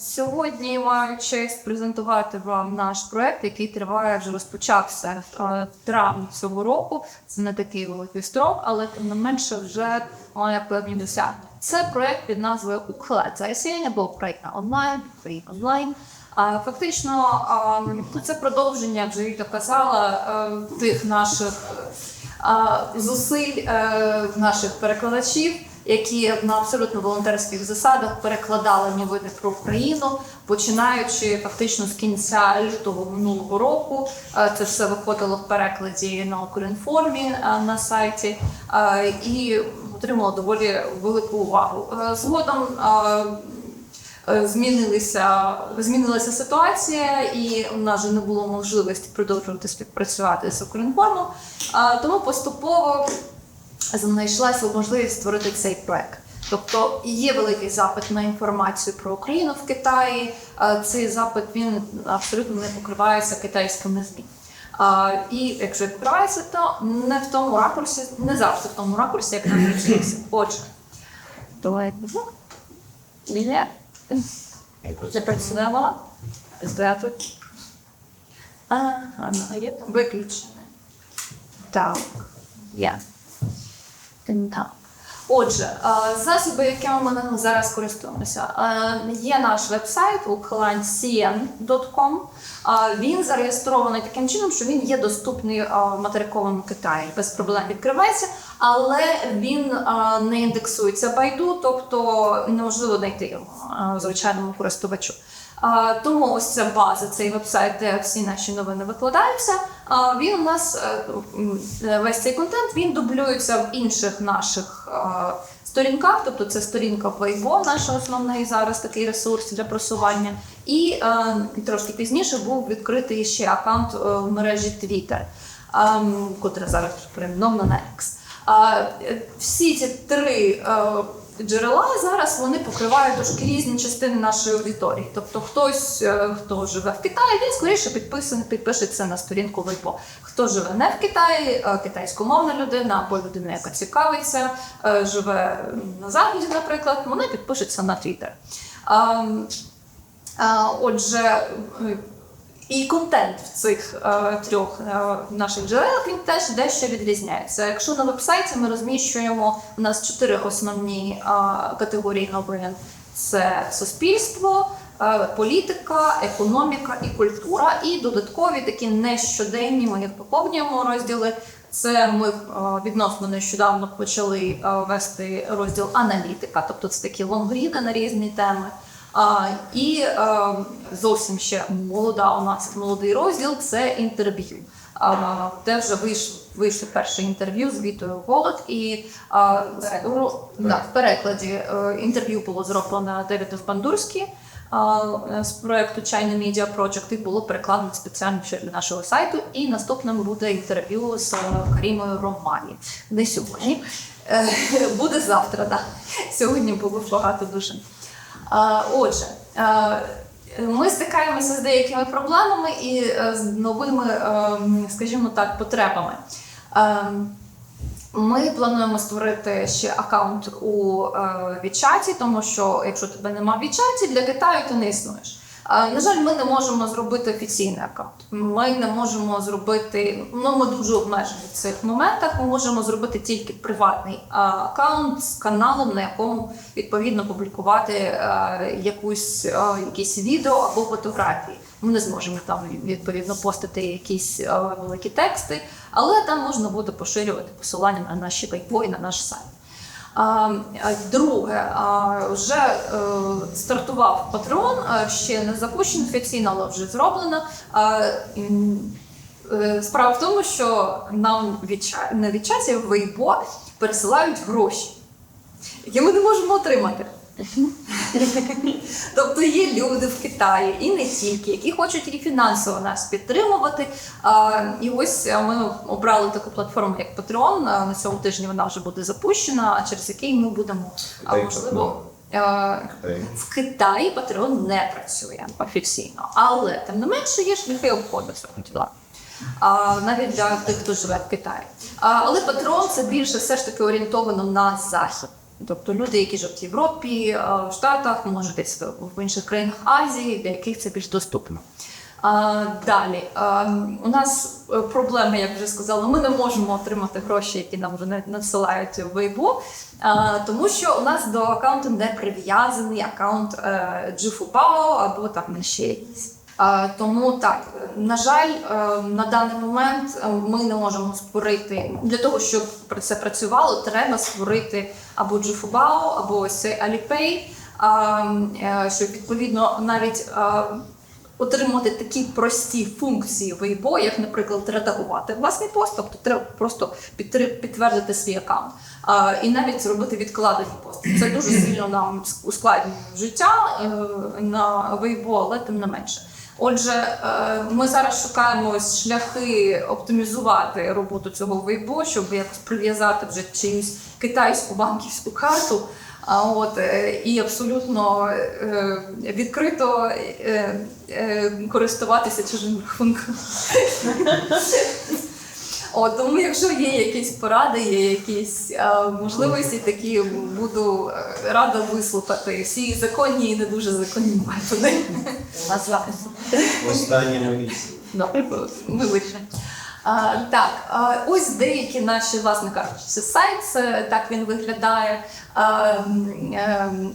Сьогодні маю честь презентувати вам наш проект, який триває вже розпочався в травні цього року. Це не такий великий строк, але тим не менше вже має певні досягнення. Це проект під назвою «Уклад засіяння» або Україна онлайн, Україна онлайн. А фактично це продовження, вже Віка казала, е, тих наших зусиль е, наших перекладачів, які на абсолютно волонтерських засадах перекладали новини про Україну, починаючи фактично з кінця лютого минулого року. Е, Це все виходило в перекладі на Укрінформі е, на сайті е, і отримало доволі велику увагу. Згодом змінилися, змінилася ситуація, і у нас вже не було можливості продовжувати співпрацювати з Укрінформом. Тому поступово знайшлася можливість створити цей проект. Тобто є великий запит на інформацію про Україну в Китаї. Цей запит він абсолютно не покривається китайськими ЗМІ. І якщо покривається, то не в тому ракурсі, не завжди в тому ракурсі, як нам хотілося. Отже, давайте. Біля. Запрацювала. Здравствуйте. А, вона є виключена. Так. Я. Так. Отже, е, засоби, якими ми зараз користуємося, Е, є наш веб-сайт ukhlancn.com. Е, Він зареєстрований таким чином, що він є доступний материковому Китаї. Без проблем відкривається, але він не індексується байду, тобто неможливо знайти його звичайному користувачу. Тому ось ця база, цей вебсайт, де всі наші новини викладаються. Він у нас е, весь цей контент він дублюється в інших наших сторінках. Тобто це сторінка Weibo, наша основний зараз такий ресурс для просування. І е, трошки пізніше був відкритий ще аккаунт е, в мережі Twitter, ем, котра зараз перейменована на X. Всі ці три джерела зараз вони покривають трошки різні частини нашої аудиторії. Тобто, хтось, е, хто живе в Китаї, він скоріше підписаний, підпишеться на сторінку Weibo. Хто живе не в Китаї, е, китайськомовна людина або людина, яка цікавиться, е, живе на заході, наприклад, вони підпишуться на Twitter. Ем, Отже, і контент в цих е, трьох е, наших джерелах він теж дещо відрізняється. Якщо на вебсайті ми розміщуємо у нас чотири основні е, категорії новин: це суспільство, е, політика, економіка і культура. І додаткові такі нещоденні ми їх поповнюємо розділи. Це ми е, відносно нещодавно почали е, вести розділ аналітика, тобто це такі лонгріди на різні теми. А, і е, зовсім ще молода у нас молодий розділ це інтерв'ю. А, де вже вийшло вийшло перше інтерв'ю з Вітою Голод, і а, у- да, в перекладі е, інтерв'ю було зроблено Девідом Бандурський а, з проекту China Media Project і було перекладено спеціально ще для нашого сайту. І наступним буде інтерв'ю з е, Карімою Романі. Не сьогодні, буде завтра. Да. Сьогодні було багато дуже. Отже, ми стикаємося з деякими проблемами і е, з новими, е, скажімо так, потребами. Е, Ми плануємо створити ще аккаунт у Вічаті, тому що якщо тебе нема в Вічаті, для Китаю ти не існуєш. На жаль, ми не можемо зробити офіційний аккаунт. Ми не можемо зробити, ну ми дуже обмежені в цих моментах. Ми можемо зробити тільки приватний аккаунт з каналом, на якому відповідно публікувати е, якусь е, якісь відео або фотографії. Ми не зможемо там відповідно постити якісь е, великі тексти, але там можна буде поширювати посилання на наші вайбо і на наш сайт. Друге, вже е, стартував патрон, ще не запущено офіційно, але вже зроблено. Е, Справа в тому, що нам відча- на відчасі в Вейбо пересилають гроші, які ми не можемо отримати. Тобто є люди в Китаї і не тільки, які хочуть і фінансово нас підтримувати. І ось ми обрали таку платформу, як Patreon. На цьому тижні вона вже буде запущена, а через який ми будемо можливо. В Китаї Patreon не працює офіційно, але тим не менше є шляхи обходу цього. А, навіть для тих, хто живе в Китаї. А, але Patreon це більше все ж таки орієнтовано на захід. Тобто люди, які живуть в Європі, е, в Штатах, може десь в інших країнах Азії, для яких це більш доступно. А, далі а, у нас е, проблеми, як вже сказала, ми не можемо отримати гроші, які нам вже надсилають в а, тому що у нас до аккаунту не прив'язаний аккаунт е, Джифубао або там ще якийсь. Тому так, на жаль, е, на даний момент е, ми не можемо створити для того, щоб це працювало, треба створити або Джифубао, або ось цей Alipay, а, е, щоб відповідно навіть. е, отримати такі прості функції Weibo, як, наприклад, редагувати власний пост, тобто треба просто підтвердити свій аккаунт. А, і навіть зробити відкладені пости. Це дуже сильно нам ускладнює життя на Weibo, але тим не менше. Отже, е, ми зараз шукаємо шляхи оптимізувати роботу цього вейбо, щоб якось прив'язати вже чиюсь китайську банківську карту. А от е, і абсолютно е, відкрито користуватися чужим рахунком. От, тому, якщо є якісь поради, є якісь е, можливості, такі буду е, рада вислухати всі законні і не дуже законні методи. Ну, вибачте. А, так, а, ось деякі наші, власне кажучи, сайт, це так він виглядає. А, ем,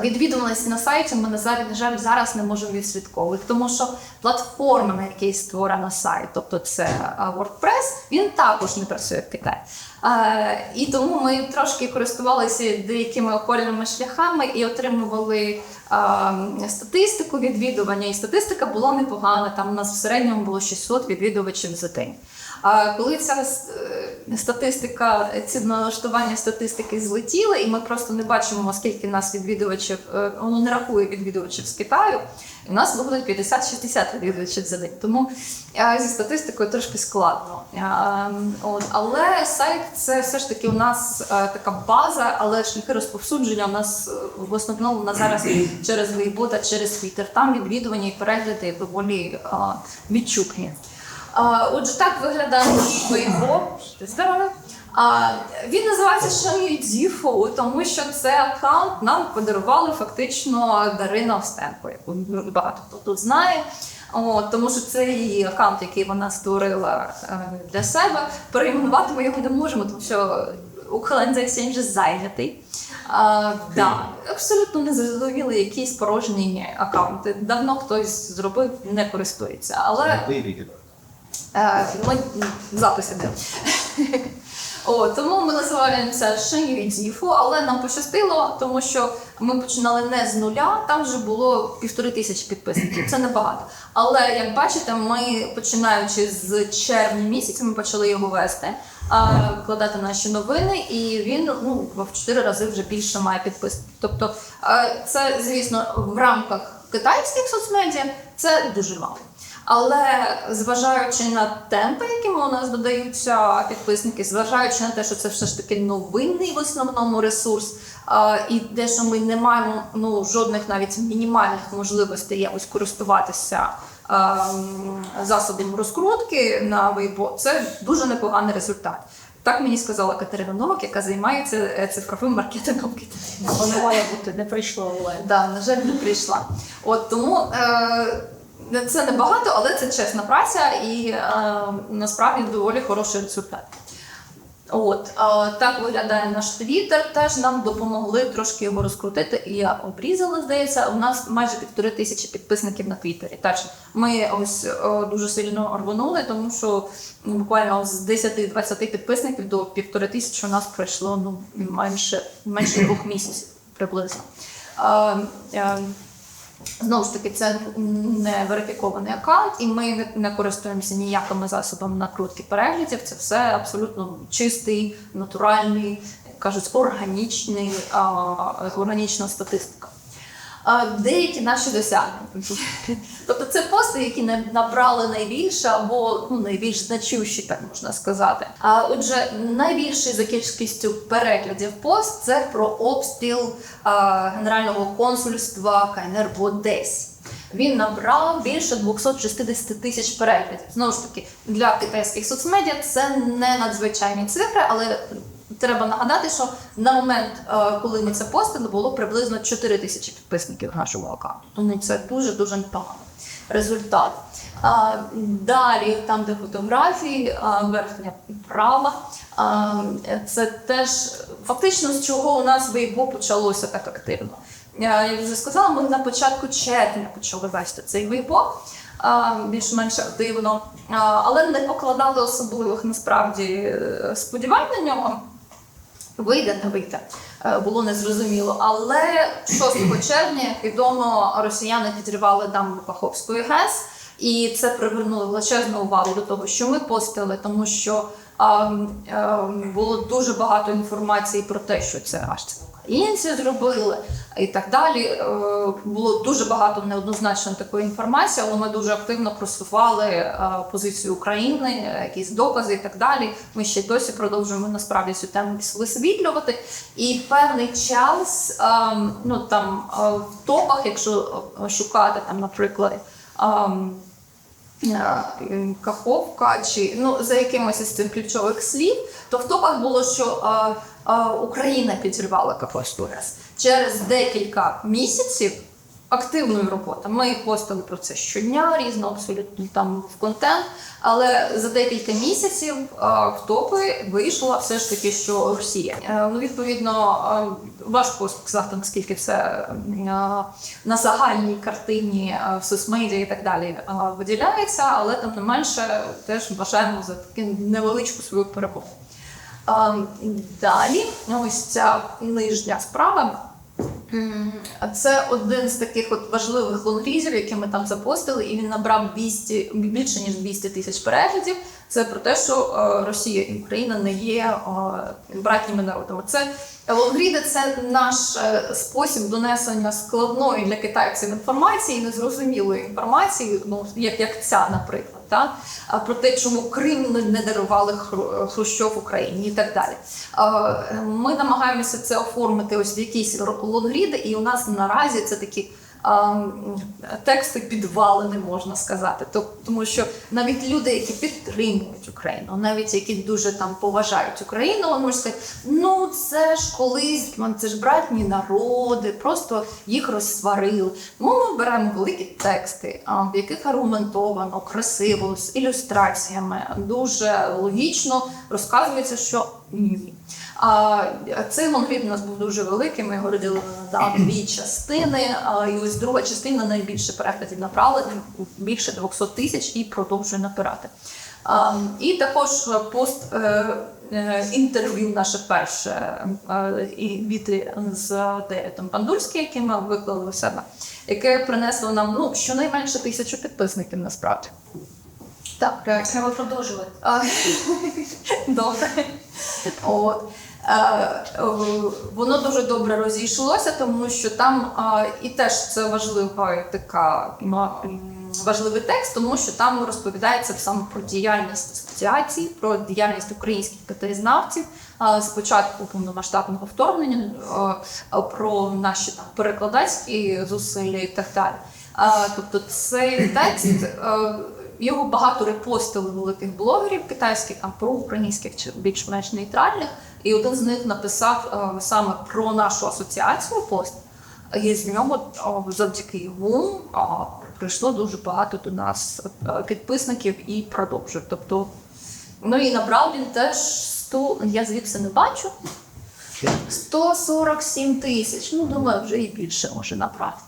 Відвідуваності на сайті ми на жаль, на жаль, зараз не можемо відслідковувати, тому що платформа, на якій створена сайт, тобто це WordPress, він також не працює в Китаї. Е, і тому ми трошки користувалися деякими окольними шляхами і отримували е, статистику відвідування. І статистика була непогана. Там у нас в середньому було 600 відвідувачів за день. Коли ця е, статистика, ці налаштування статистики злетіли, і ми просто не бачимо, скільки нас відвідувачів, е, воно не рахує відвідувачів з Китаю. У нас виходить 50-60 відвідувачів за день. Тому е, зі статистикою трошки складно. Е, От, але сайт це все ж таки у нас така база, але шляхи розповсюдження у нас в основному на зараз через та через Twitter. Там відвідування і перегляди доволі відчутні. Отже, так виглядає наш Weibo. Здорово. А, він називається Шам'юдзіфу, тому що цей аккаунт нам подарували фактично Дарина Остенко, яку багато хто тут знає. От, тому що це її аккаунт, який вона створила е, для себе. Перейменувати ми його не можемо, тому що Ухилен за вже зайнятий. А, да, абсолютно незрозуміли якісь порожні аккаунти. Давно хтось зробив, не користується. Але запис іде. О, тому ми називаємося Шенюідзіфу, але нам пощастило, тому що ми починали не з нуля, там вже було півтори тисячі підписників. Це небагато. Але як бачите, ми починаючи з червня місяця, ми почали його вести, вкладати наші новини, і він ну в чотири рази вже більше має підписників. Тобто, е, це звісно в рамках китайських соцмедіа це дуже мало. Але зважаючи на темпи, якими у нас додаються підписники, зважаючи на те, що це все ж таки новинний в основному ресурс, і те, що ми не маємо ну, жодних навіть мінімальних можливостей якось користуватися засобом розкрутки на Weibo, це дуже непоганий результат. Так мені сказала Катерина Новак, яка займається е, цифровим маркетингом. Воно має бути, не прийшло. Да, на жаль, не прийшла. От тому е, це небагато, але це чесна праця і е, насправді доволі хороший результат. От е, так виглядає наш твіттер. Теж нам допомогли трошки його розкрутити. І я обрізала, здається, у нас майже півтори тисячі підписників на Твіттері. Що ми ось е, дуже сильно рвонули, тому що ну, буквально з 10-20 підписників до півтори тисячі у нас пройшло ну менше менше двох місяців приблизно. Е, е, Знову ж таки, це не верифікований аккаунт, і ми не- користуємося ніякими засобами накрутки переглядів. Це все абсолютно чистий, натуральний, кажуть, органічний, а, органічна статистика. Деякі наші досягнення. Тобто це пости, які не набрали найбільше або ну, найбільш значущі, так можна сказати. А отже, найбільший за кількістю переглядів пост це про обстріл а, Генерального консульства КНР в Одесі. Він набрав більше 260 тисяч переглядів. Знову ж таки, для китайських соцмедіа це не надзвичайні цифри, але треба нагадати, що на момент, е, коли ми це постили, було приблизно 4 тисячі підписників нашого аккаунту. Тому це дуже дуже непоганий результат. А, далі, там, де фотографії, а, верхня права, а, це теж фактично з чого у нас вейбо почалося так активно. Я вже сказала, ми на початку червня почали вести цей вейбо більш-менш активно, але не покладали особливих насправді е, сподівань на нього. Вийде, не вийде, було незрозуміло. Але 6 червня, як відомо, росіяни підривали дамбу Каховської ГЕС, і це привернуло величезну увагу до того, що ми постили, тому що а, а, було дуже багато інформації про те, що це аж це українці зробили, і так далі. Е, Було дуже багато неоднозначно такої інформації, але ми дуже активно просували е, позицію України, е, якісь докази і так далі. Ми ще досі продовжуємо насправді цю тему висвітлювати. І певний час, ем, ну там в топах, якщо шукати там, наприклад. Каховка чи ну за якимось із цих ключових слів, то в топах було, що а, а, Україна підірвала Каховську ГЕС. Через декілька місяців активної роботи. Ми постили про це щодня, різно абсолютно там в контент. Але за декілька місяців е, в топи вийшло все ж таки, що Росія. Е, Ну, відповідно, е, важко сказати, наскільки це на загальній картині в соцмедіа і так далі виділяється, але тим не менше теж вважаємо за таку невеличку свою перемогу. Далі, ось ця нижня справа. М, Це один з таких от важливих лонгрізів, які ми там запостили, і він набрав 200, більше ніж 200 тисяч переглядів. Це про те, що е, Росія і Україна не є е, братніми народами. Це лонгріди це наш е, спосіб донесення складної для китайців інформації, незрозумілої інформації, ну як, як ця, наприклад. Та? Про те, чому Крим не- дарували Хру- Хрущов Україні і так далі. Ми намагаємося це оформити ось в якісь лонгріди, і у нас наразі це такі. Тексти підвалини, можна сказати, тому що навіть люди, які підтримують Україну, навіть які дуже там поважають Україну, вони можуть сказати, ну це ж колись, ну, це ж братні народи, просто їх розсварили. Тому ми беремо великі тексти, а, в яких аргументовано, красиво, з ілюстраціями, дуже логічно розказується, що ні. А цей лонгрід у нас був дуже великий. Ми його родили на дві частини. А, і ось друга частина найбільше переглядів набрала більше 200 тисяч і продовжує набирати. А, і також пост е, е, інтерв'ю наше перше е, і від з Девідом Пандурським, який ми виклали у себе, яке принесло нам ну щонайменше тисячу підписників насправді. Так, Треба продовжувати. Добре. От. Е, е, Воно дуже добре розійшлося, тому що там і теж це важлива така важливий текст, тому що там розповідається саме про діяльність асоціації, про діяльність українських китаєзнавців а, з початку повномасштабного вторгнення, про наші там перекладацькі зусилля і так далі. Тобто цей текст. Його багато репостили великих блогерів китайських, там проукраїнських чи більш-менш нейтральних. І один з них написав е, саме про нашу асоціацію пост. І з нього е, завдяки йому е, прийшло дуже багато до нас е, підписників і продовжує. Тобто, ну і набрав він теж 100, я звідси не бачу. 147 тисяч. Ну, думаю, вже і більше може набрати.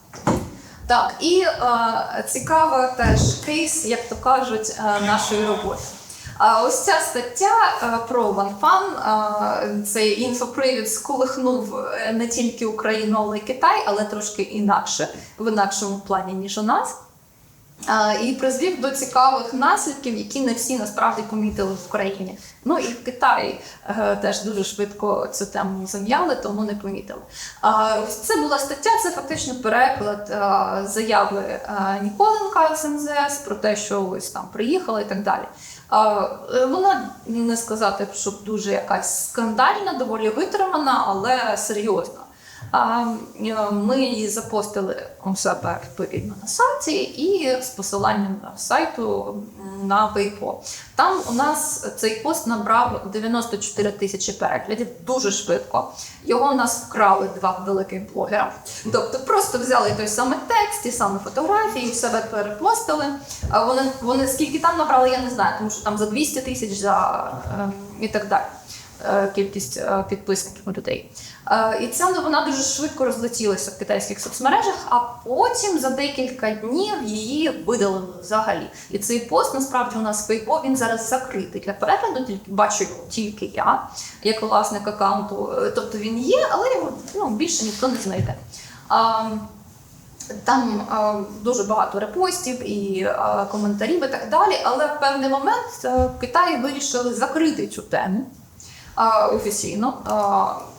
Так, і е, цікава теж кейс, як то кажуть, е, нашої роботи. А ось ця стаття е, про OneFan, е, цей інфопривід сколихнув е, не тільки Україну, але й Китай, але трошки інакше, в інакшому плані, ніж у нас. І призвів до цікавих наслідків, які не всі насправді помітили в Україні. Ну і в Китаї е, теж дуже швидко цю тему зам'яли, тому не помітили. Це була стаття, це фактично переклад е, заяви е, Ніколенка з МЗС про те, що ось там приїхала і так далі. Вона не сказати, щоб дуже якась скандальна, доволі витримана, але серйозна. А, е, Ми запостили у себе відповідно на сайті і з посиланням на сайту на Weibo. Там у нас цей пост набрав 94 тисячі переглядів дуже швидко. Його у нас вкрали два великих блогера. Тобто просто взяли той самий текст, ті самі фотографії, в себе перепостили. А вони, вони скільки там набрали, я не знаю, тому що там за 200 тисяч за е, і так далі. е, Кількість підписників у людей. Е, І ця новина дуже швидко розлетілася в китайських соцмережах, а потім за декілька днів її видалили взагалі. І цей пост насправді у нас в він зараз закритий для перегляду, тільки бачу його тільки я, як власник аккаунту. Е, Тобто він є, але його ну, більше ніхто не знайде. А, там е, дуже багато репостів і е, коментарів і так далі. Але в певний момент е, в Китаї вирішили закрити цю тему е, офіційно. Е, е,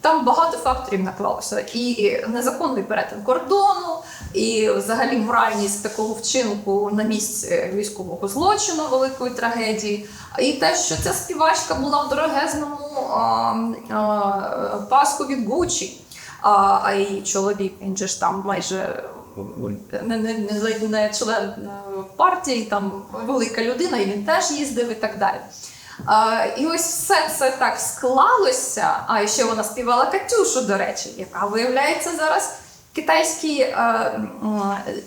там багато факторів наклалося. І незаконний перетин кордону, і взагалі моральність такого вчинку на місці військового злочину, великої трагедії. І те, що ця співачка була в дорогезному а, а, паску від Гуччі, а, а її чоловік, він же ж там майже не, не, не, не член е, партії, там велика людина, і він теж їздив і так далі. І ось все це так склалося. А ще вона співала Катюшу, до речі, яка виявляється зараз китайські е,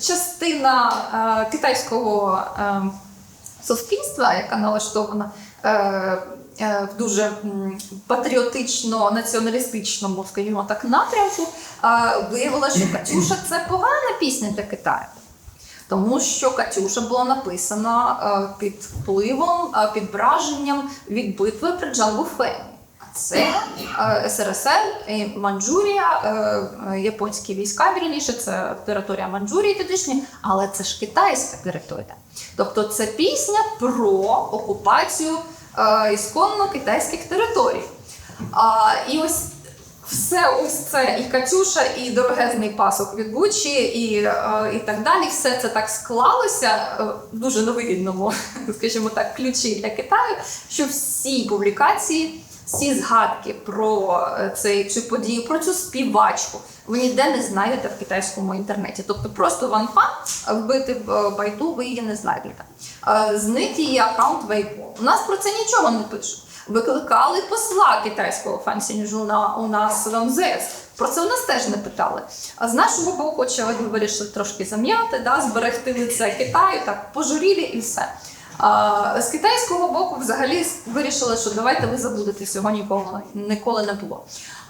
частина е, китайського е, суспільства, яка налаштована в дуже патріотично-націоналістичному, скажімо так, напрямку, виявила, що Катюша це погана пісня для Китаю. Тому що Катюша була написана е, під впливом, е, під враженням від битви при Джангуфені. Це е, СРСР е, японські війська, вірніше, це територія Манчжурії тодішні, але це ж китайська територія. Тобто це пісня про окупацію ісконно китайських територій. І ось все ось це і Катюша, і дорогезний пасок від Гуччі, і, е, і так далі. Все це так склалося е, в дуже невигідному, скажімо так, ключі для Китаю, що всі публікації, всі згадки про е, цей цю подію, про цю співачку, ви ніде не знайдете в китайському інтернеті. Тобто просто ванфа вбити в е, байду, ви її не знайдете. Е, Зник її аккаунт Weibo. У нас про це нічого не пишуть. Викликали посла китайського фансінжу на у нас в МЗС. Про це у нас теж не питали. А з нашого боку, очевидно, вирішили трошки зам'яти, да, зберегти лице Китаю, так пожурілі і все. А, з китайського боку, взагалі вирішили, що давайте ви забудете цього ніколи ніколи не було.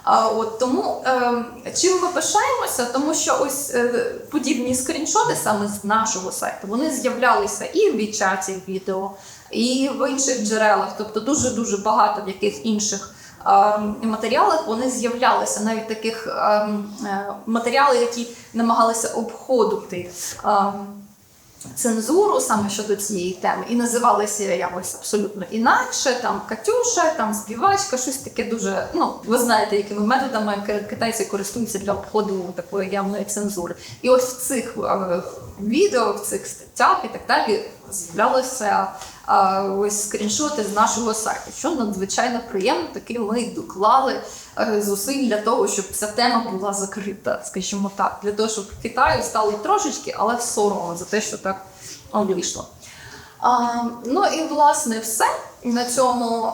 А, от тому е, чим ми пишаємося, тому що ось е, подібні скріншоти саме з нашого сайту вони з'являлися і в вічаті відео, і в інших джерелах, тобто дуже дуже багато в яких інших е, матеріалах вони з'являлися, навіть таких е, е, які намагалися обходити. Е, цензуру саме щодо цієї теми і називалися якось абсолютно інакше. Там Катюша, там співачка, щось таке дуже. Ну ви знаєте, якими методами китайці користуються для обходу такої явної цензури. І ось в цих е, відео, в цих статтях і так далі з'являлися ось скріншоти з нашого сайту, що надзвичайно приємно. Таки ми доклали е, зусиль для того, щоб ця тема була закрита, скажімо так, для того, щоб Китаю стало трошечки, але соромно за те, що так вийшло. Ну і власне все. На цьому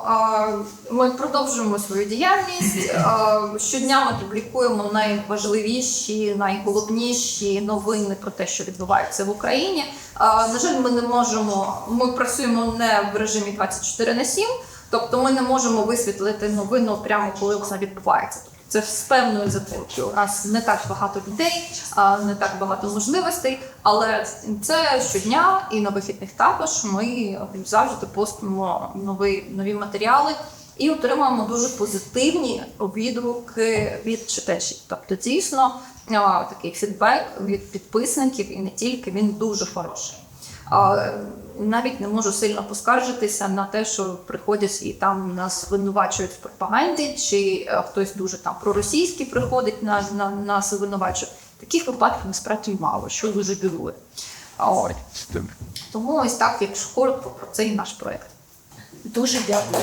ми продовжуємо свою діяльність. Щодня ми публікуємо найважливіші, найголовніші новини про те, що відбувається в Україні. На жаль, ми не можемо. Ми працюємо не в режимі 24 на 7, тобто ми не можемо висвітлити новину прямо коли вона відбувається. Це з певною затримкою. У нас не так багато людей, не так багато можливостей, але це щодня і на вихідних також ми завжди постимо нові, нові матеріали і отримуємо дуже позитивні відгуки від читачів. Тобто, дійсно, такий фідбек від підписників і не тільки він дуже хороший. Навіть не можу сильно поскаржитися на те, що приходять і там нас звинувачують в пропаганді, чи е, хтось дуже там проросійський приходить на, на нас звинувачує. Таких випадків насправді мало, що дуже дивує. От. Тому ось так, якщо коротко про цей наш проект. Дуже дякую.